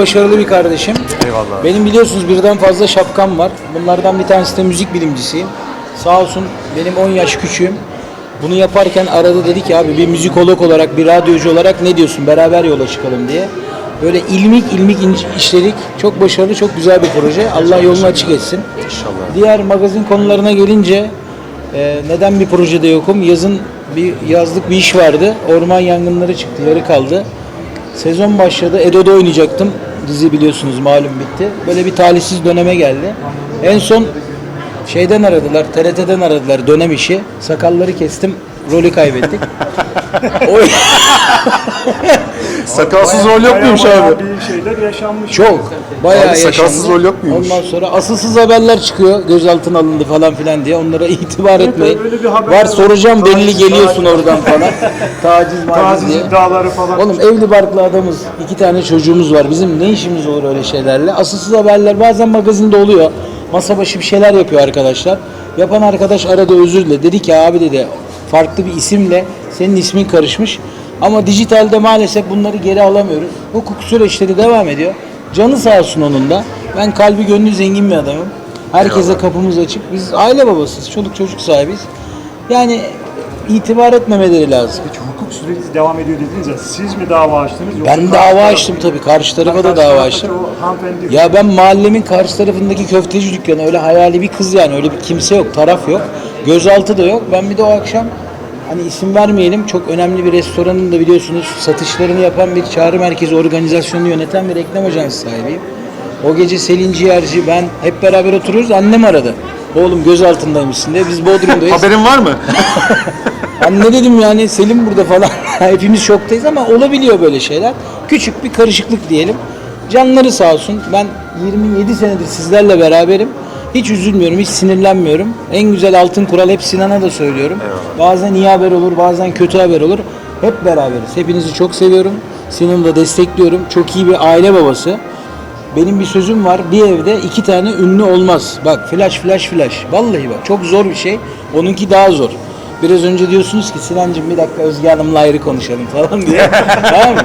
başarılı bir kardeşim. Eyvallah. Benim biliyorsunuz birden fazla şapkam var. Bunlardan bir tanesi de müzik bilimcisiyim. Sağ olsun benim 10 yaş küçüğüm. Bunu yaparken arada dedi ki abi bir müzikolog olarak, bir radyocu olarak ne diyorsun? Beraber yola çıkalım diye. Böyle ilmik ilmik işledik. Çok başarılı, çok güzel bir proje. Allah yolunu açık etsin. İnşallah. Diğer magazin konularına gelince e, neden bir projede yokum? Yazın bir yazlık bir iş vardı. Orman yangınları çıktı, yarı kaldı. Sezon başladı. Edo'da oynayacaktım. Dizi biliyorsunuz malum bitti. Böyle bir talihsiz döneme geldi. En son şeyden aradılar, TRT'den aradılar dönem işi. Sakalları kestim, rolü kaybettik. o Sakalsız rol yok muymuş Bayağı abi? bir şeyler yaşanmış. çok bayağı Abi sakalsız yaşandı. rol yok muymuş? Ondan sonra asılsız haberler çıkıyor. Gözaltına alındı falan filan diye. Onlara itibar etmeyin. öyle bir haber Var var. soracağım belli Taciz, geliyorsun taciz. oradan falan. Taciz maciz Taziz diye. iddiaları falan. Oğlum evli barklı adamız. iki tane çocuğumuz var. Bizim ne işimiz olur öyle şeylerle? Asılsız haberler bazen magazinde oluyor. Masa başı bir şeyler yapıyor arkadaşlar. Yapan arkadaş arada özür diledi. Dedi ki abi dedi farklı bir isimle senin ismin karışmış. Ama dijitalde maalesef bunları geri alamıyoruz. Hukuk süreçleri devam ediyor. Canı sağ olsun onun da. Ben kalbi gönlü zengin bir adamım. Herkese Eyvallah. kapımız açık. Biz aile babasıyız. Çoluk çocuk sahibiz. Yani itibar etmemeleri lazım. Peki hukuk süreci devam ediyor dediniz ya siz mi dava açtınız? yoksa Ben karşı dava taraf- açtım tabii. Karşı tarafa da Karşı dava taraftaki açtım. o hanımefendi Ya ben mahallemin karşı tarafındaki köfteci dükkanı öyle hayali bir kız yani öyle bir kimse yok, taraf yok. Gözaltı da yok. Ben bir de o akşam hani isim vermeyelim çok önemli bir restoranın da biliyorsunuz satışlarını yapan bir çağrı merkezi organizasyonunu yöneten bir reklam ajansı sahibiyim. O gece Selin Ciğerci ben hep beraber oturuyoruz. Annem aradı. Oğlum gözaltındaymışsın diye. Biz Bodrum'dayız. Haberin var mı? Anne dedim yani Selim burada falan. Hepimiz şoktayız ama olabiliyor böyle şeyler. Küçük bir karışıklık diyelim. Canları sağ olsun. Ben 27 senedir sizlerle beraberim. Hiç üzülmüyorum, hiç sinirlenmiyorum. En güzel altın kural hep Sinan'a da söylüyorum. Bazen iyi haber olur, bazen kötü haber olur. Hep beraberiz. Hepinizi çok seviyorum. Sinan'ı da destekliyorum. Çok iyi bir aile babası. Benim bir sözüm var. Bir evde iki tane ünlü olmaz. Bak flash flash flash. Vallahi bak çok zor bir şey. Onunki daha zor. Biraz önce diyorsunuz ki Sinancığım bir dakika Özge Hanım'la ayrı konuşalım falan diye. tamam mı?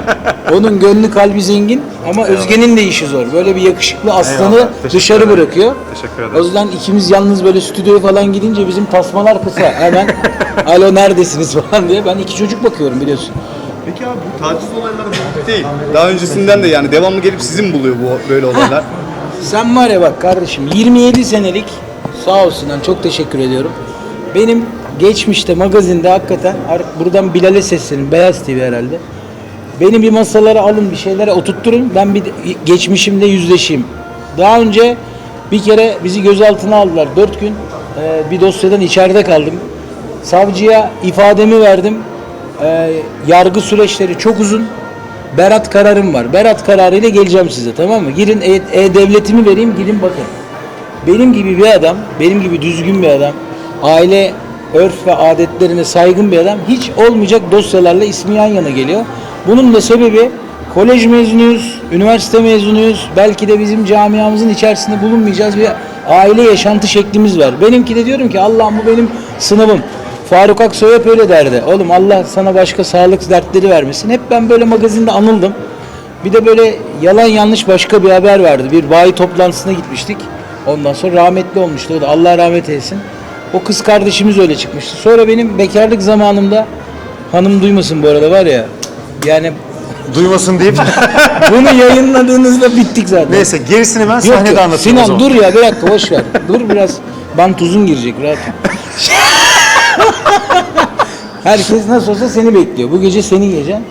Onun gönlü kalbi zengin ama Özge'nin de işi zor. Böyle bir yakışıklı aslanı Eyvallah, teşekkür dışarı ederim. bırakıyor. Teşekkür ederim. O yüzden ikimiz yalnız böyle stüdyoya falan gidince bizim tasmalar kısa. Hemen alo neredesiniz falan diye. Ben iki çocuk bakıyorum biliyorsun. Peki abi bu taciz olayları bu değil. Daha öncesinden de yani devamlı gelip sizi mi buluyor bu böyle olaylar? Sen var ya bak kardeşim 27 senelik sağ ol Sinan çok teşekkür ediyorum. Benim geçmişte magazinde hakikaten buradan Bilal'e seslenin Beyaz TV herhalde. Beni bir masalara alın bir şeylere oturtturun ben bir geçmişimle yüzleşeyim. Daha önce bir kere bizi gözaltına aldılar 4 gün Ee, bir dosyadan içeride kaldım. Savcıya ifademi verdim. Ee, yargı süreçleri çok uzun. Berat kararım var. Berat kararıyla geleceğim size tamam mı? Girin e- e-devletimi vereyim gidin bakın. Benim gibi bir adam, benim gibi düzgün bir adam, aile örf ve adetlerine saygın bir adam hiç olmayacak dosyalarla ismi yan yana geliyor. Bunun da sebebi kolej mezunuyuz, üniversite mezunuyuz. Belki de bizim camiamızın içerisinde bulunmayacağız bir aile yaşantı şeklimiz var. Benimki de diyorum ki Allah'ım bu benim sınavım. Faruk Aksoy hep öyle derdi. Oğlum Allah sana başka sağlık dertleri vermesin. Hep ben böyle magazinde anıldım. Bir de böyle yalan yanlış başka bir haber vardı. Bir bayi toplantısına gitmiştik. Ondan sonra rahmetli olmuştu. O da Allah rahmet eylesin. O kız kardeşimiz öyle çıkmıştı. Sonra benim bekarlık zamanımda hanım duymasın bu arada var ya. Yani Duymasın deyip. bunu yayınladığınızda bittik zaten. Neyse gerisini ben sahnede yok. anlatayım o Sinan zaman. dur ya bir dakika boş ver. dur biraz bant uzun girecek rahat. Herkes nasıl olsa seni bekliyor. Bu gece seni gecen.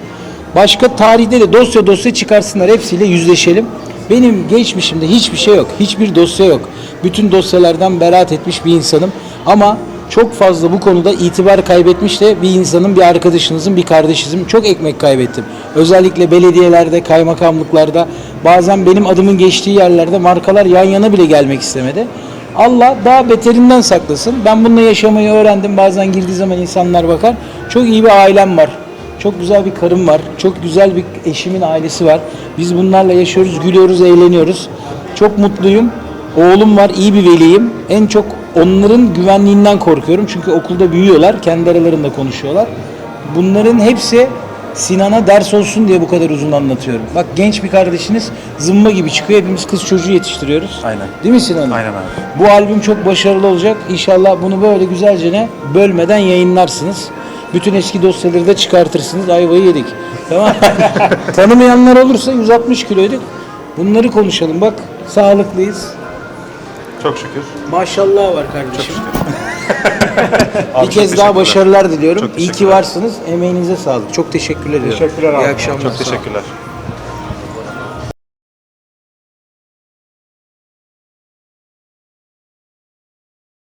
Başka tarihte de dosya dosya çıkarsınlar hepsiyle yüzleşelim. Benim geçmişimde hiçbir şey yok. Hiçbir dosya yok. Bütün dosyalardan beraat etmiş bir insanım. Ama çok fazla bu konuda itibar kaybetmiş de bir insanın, bir arkadaşınızın, bir kardeşinizin çok ekmek kaybettim. Özellikle belediyelerde, kaymakamlıklarda bazen benim adımın geçtiği yerlerde markalar yan yana bile gelmek istemedi. Allah daha beterinden saklasın. Ben bununla yaşamayı öğrendim. Bazen girdiği zaman insanlar bakar. Çok iyi bir ailem var. Çok güzel bir karım var. Çok güzel bir eşimin ailesi var. Biz bunlarla yaşıyoruz, gülüyoruz, eğleniyoruz. Çok mutluyum. Oğlum var, iyi bir veliyim. En çok onların güvenliğinden korkuyorum. Çünkü okulda büyüyorlar, kendi aralarında konuşuyorlar. Bunların hepsi Sinan'a ders olsun diye bu kadar uzun anlatıyorum. Bak genç bir kardeşiniz zımba gibi çıkıyor. Hepimiz kız çocuğu yetiştiriyoruz. Aynen. Değil mi Sinan? Aynen abi. Bu albüm çok başarılı olacak. İnşallah bunu böyle güzelce ne bölmeden yayınlarsınız. Bütün eski dosyaları da çıkartırsınız. Ayvayı yedik. Tamam. Tanımayanlar olursa 160 kiloyduk. Bunları konuşalım. Bak sağlıklıyız. Çok şükür. Maşallah var kardeşim. Abi bir kez daha teşekkürler. başarılar diliyorum. Çok İyi ki teşekkürler. varsınız. Emeğinize sağlık. Çok teşekkür ediyorum. Teşekkürler abi. İyi akşamlar. Çok sağ olun. teşekkürler.